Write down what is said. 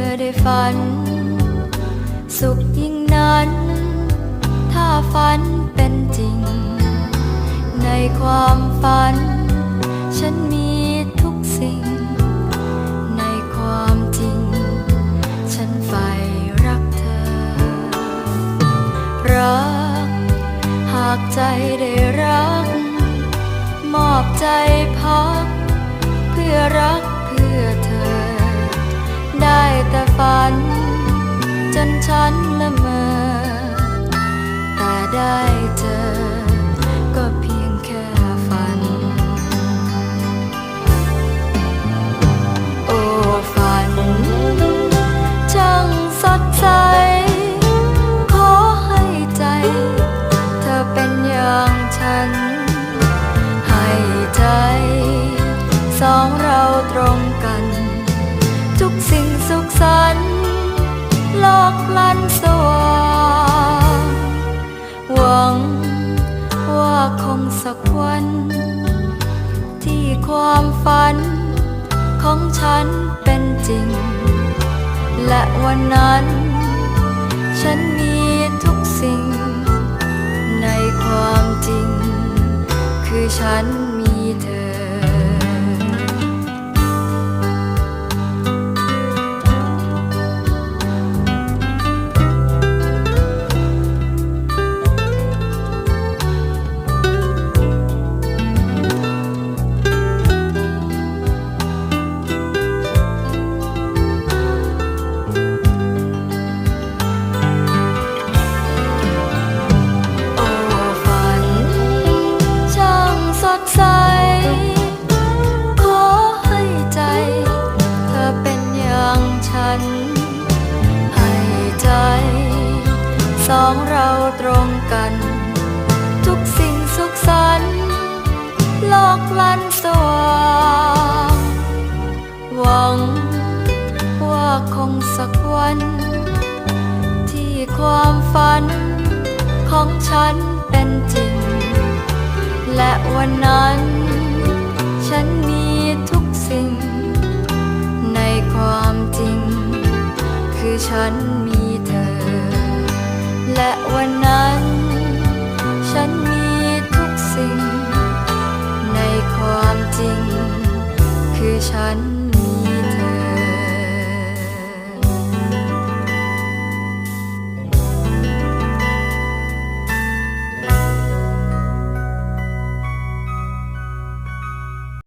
อได้ฝัน สุขยิ่งนั้น ถ้าฝันเป็นจริง ในความฝัน ฉันมีทุกสิ่ง ในความจริง ฉันใฝ่รักเธอ รัก หากใจได้รัก มอบใจพัก เพื่อรัก แต่ฝัน จนฉันละเมอแต่ได้เจอ ก็เพียงแค่ฝัน โอ้ฝัน ช่างสดใส ขอให้ใจ เธอเป็นอย่างฉัน ให้ใจ สองเราตรงกัน ทุกสิ่งสุขสันต์โลกลันสว่างหวังว่าคงสักวัน ที่ความฝันของฉันเป็นจริง และวันนั้น ฉันมีทุกสิ่ง ในความจริง คือฉัน กัน ทุกสิ่งสุขสันต์โลกลันสว่างหวังว่าคงสักวัน ที่ความฝันของฉันเป็นจริง และวันนั้น ฉันมีทุกสิ่ง ในความจริง คือฉันมีเธอ และวันนั้น ฉันมีทุกสิ่ง ในความจริง คือฉัน